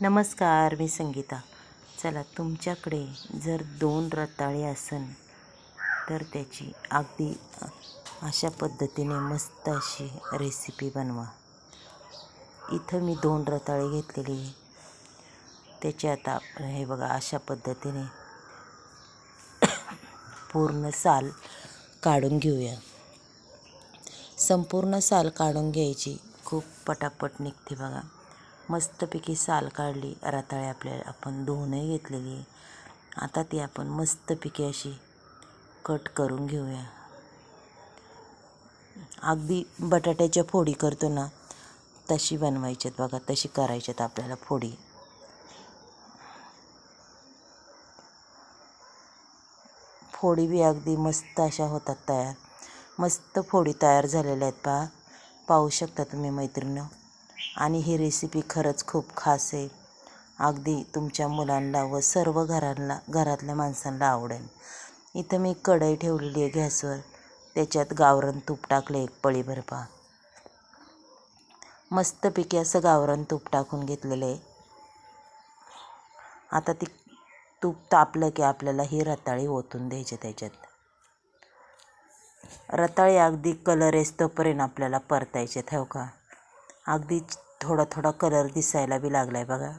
नमस्कार मी संगीता. चला तुमच्याकडे जर दोन रताळे असन तर त्याची अगदी अशा पद्धतीने मस्त अशी रेसिपी बनवा. इथं मी दोन रताळे घेतलेली त्याची आता हे बघा अशा पद्धतीने पूर्ण साल काढून घेऊया. संपूर्ण साल काढून घ्यायची. खूप पटापट निघते बघा. मस्तपैकी साल काढली. रताळे आपल्याला आपण धुवूनही घेतलेली. आहे आता ती आपण मस्तपैकी अशी कट करून घेऊया. अगदी बटाट्याच्या फोडी करतो ना तशी बनवायच्यात बघा तशी करायच्यात आपल्याला फोडी. फोडी बी अगदी मस्त अशा होतात तयार. मस्त फोडी तयार झालेल्या आहेत पहा. पाहू शकता तुम्ही मैत्रिणी. आणि ही रेसिपी खरंच खूप खास आहे. अगदी तुमच्या मुलांना व सर्व घरांना घरातल्या माणसांना आवडेल. इथं मी कढई ठेवलेली आहे गॅसवर. त्याच्यात गावरण तूप टाकले एक पळी भरपा मस्तपैकी असं गावरण तूप टाकून घेतलेलं आहे. आता ती तूप तापलं की आपल्याला ही रताळी ओतून द्यायची त्याच्यात. रताळी अगदी कलर येस्तोपर्यंत आपल्याला परतायचे ठेव का? अगदी थोडा थोडा कलर दिसायला बी लागला आहे बघा.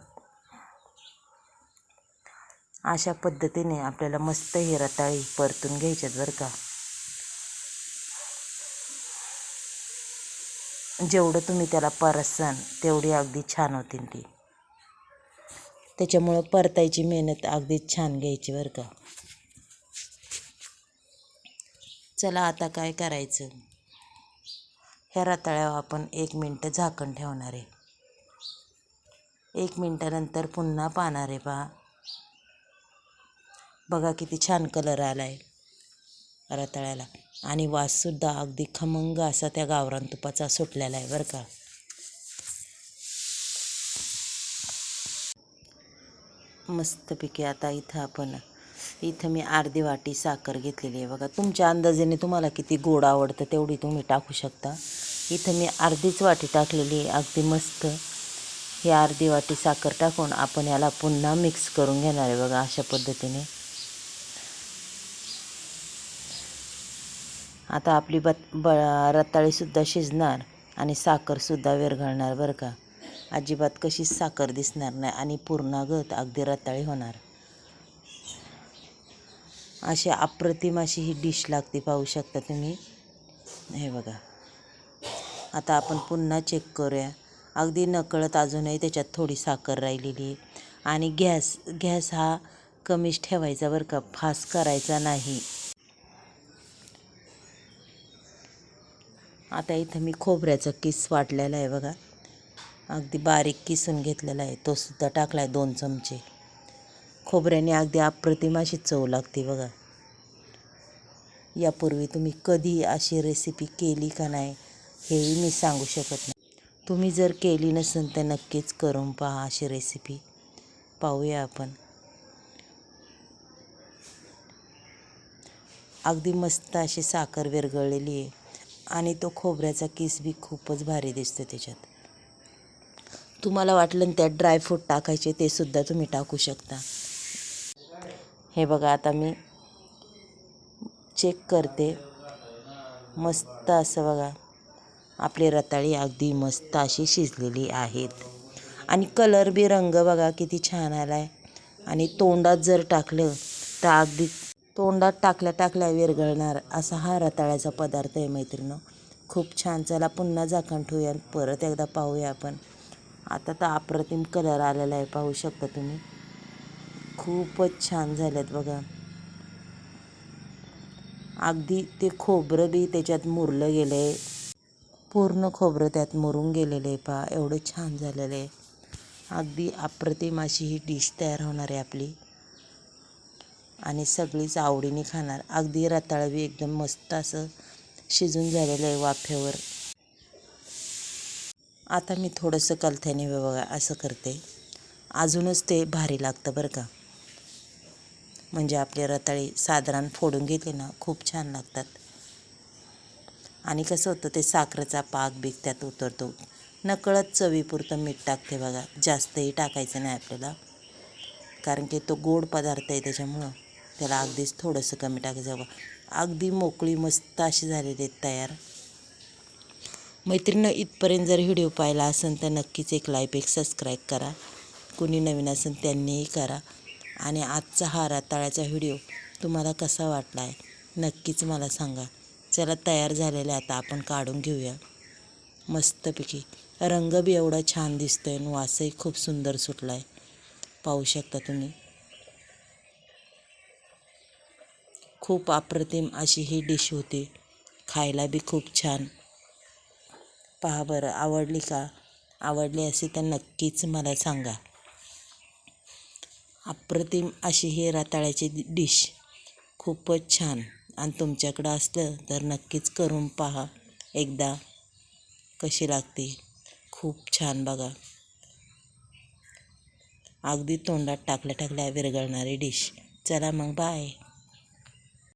अशा पद्धतीने आपल्याला मस्त ही रताळी परतून घ्यायच्यात बरं का. जेवढं तुम्ही त्याला परसाल तेवढी अगदी छान होतील ती. त्याच्यामुळं परतायची मेहनत अगदीच छान घ्यायची बरं का. चला आता काय करायचं? ह्या रताळ्यावर आपण एक मिनटं झाकण ठेवणार आहे. एक मिनटानंतर पुन्हा पाहणार आहे पहा. बघा किती छान कलर आला आहे रताळ्याला. आणि वाससुद्धा अगदी खमंग असा त्या गावरान तुपाचा सुटलेला आहे बरं का. मस्तपैकी आता इथं आपण इथं मी अर्धी वाटी साखर घेतलेली आहे. बघा तुमच्या अंदाजाने तुम्हाला किती गोड आवडतं तेवढी तुम्ही टाकू शकता. इथं मी अर्धीच वाटी टाकलेली आहे. अगदी मस्त. ही अर्धी वाटी साखर टाकून आपण याला पुन्हा मिक्स करून घेणार आहे बघा अशा पद्धतीने. आता आपली बत ब रताळीसुद्धा शिजणार आणि साखरसुद्धा विरघळणार बरं का. अजिबात कशीच साखर दिसणार नाही आणि पूर्णागत अगदी रताळी होणार. अशी अप्रतिम अशी ही डिश लागते पाहू शकता तुम्ही. हे बघा. आता आपण पुन्हा चेक करूया. अगदी नकळत अजूनही त्याच्यात थोडी साखर राहिलेली आणि गॅस गॅस हा कमीच ठेवायचा बरं का फास्ट करायचा नाही. आता इथं मी खोबऱ्याचा किस वाटलेला आहे बघा. अगदी बारीक किसून घेतलेला आहे. तो सुद्धा टाकला आहे दोन चमचे. खोबऱ्याने अगदी अप्रतिम अशी चव लागते बघा. यापूर्वी तुम्ही कधी अशी रेसिपी केली का नाही हेही मी सांगू शकत नाही. तुम्ही जर केली नसेल तर नक्कीच करून पहा अशी रेसिपी पाहूया आपण. अगदी मस्त अशी साखर विरघळलेली आहे. आणि तो खोबऱ्याचा किस बी खूपच भारी दिसतो त्याच्यात. तुम्हाला वाटलं त्यात ड्रायफ्रूट टाकायचे ते सुद्धा तुम्ही टाकू शकता. हे बघा आता मी चेक करते. मस्त असं बघा. आपली रताळी अगदी मस्त अशी शिजलेली आहेत. आणि कलर बी रंग बघा किती छान आला आहे आणि तोंडात जर टाकलं तर अगदी तोंडात टाकल्या टाकल्या विरघळणार असा हा रताळ्याचा पदार्थ आहे मैत्रिणं. खूप छान. चला पुन्हा झाकण ठेवूया परत एकदा पाहूया आपण. आता तर अप्रतिम कलर आलेला आहे पाहू शकता तुम्ही. खूपच छान झालेत बघा. अगदी ते खोबरं बी त्याच्यात मुरलं गेलं आहे पूर्ण खोबरं त्यात मुरून गेलेलं आहे पहा एवढं छान झालेलं. आहे अगदी अप्रतिम अशी ही डिश तयार होणार आहे आपली. आणि सगळीच आवडीने खाणार. अगदी रताळवी एकदम मस्त असं शिजून झालेलं आहे वाफेवर. आता मी थोडंसं कलथ्याने बघा असं करते. अजूनच ते भारी लागतं बरं का. म्हणजे आपले रताळी साधारण फोडून घेतले ना खूप छान लागतात. आणि कसं होतं ते साखरेचा पाक बीक त्यात उतरतो. नकळत चवीपुरतं मीठ टाकते बघा. जास्तही टाकायचं नाही आपल्याला. कारण की तो गोड पदार्थ आहे त्याच्यामुळं त्याला अगदीच थोडंसं कमी टाकायचं बघा अगदी मोकळी मस्त अशी झालेली आहेत तयार. मैत्रिणं इथपर्यंत जर व्हिडिओ पाहिला असेल तर नक्कीच एक लाईक एक सबस्क्राईब करा. कुणी नवीन असेल त्यांनीही करा. आणि आजचा हा रताळ्याचा व्हिडिओ तुम्हाला कसा वाटला आहे नक्कीच मला सांगा. चला तयार झालेलं आहे आता आपण काढून घेऊया. मस्तपैकी. रंग बी एवढा छान दिसतोय आणि वासही खूप सुंदर सुटला आहे पाहू शकता तुम्ही. खूप अप्रतिम अशी ही डिश होती. खायला बी खूप छान. पहा बरं आवडली का? आवडली असे तर नक्कीच मला सांगा. अप्रतिम अशी ही रताळ्याची डिश. खूपच छान. आणि तुमच्याकडं असलं तर नक्कीच करून पहा. एकदा कशी लागते. खूप छान बघा. अगदी तोंडात टाकल्या टाकल्या विरघळणारी डिश. चला मग बाय.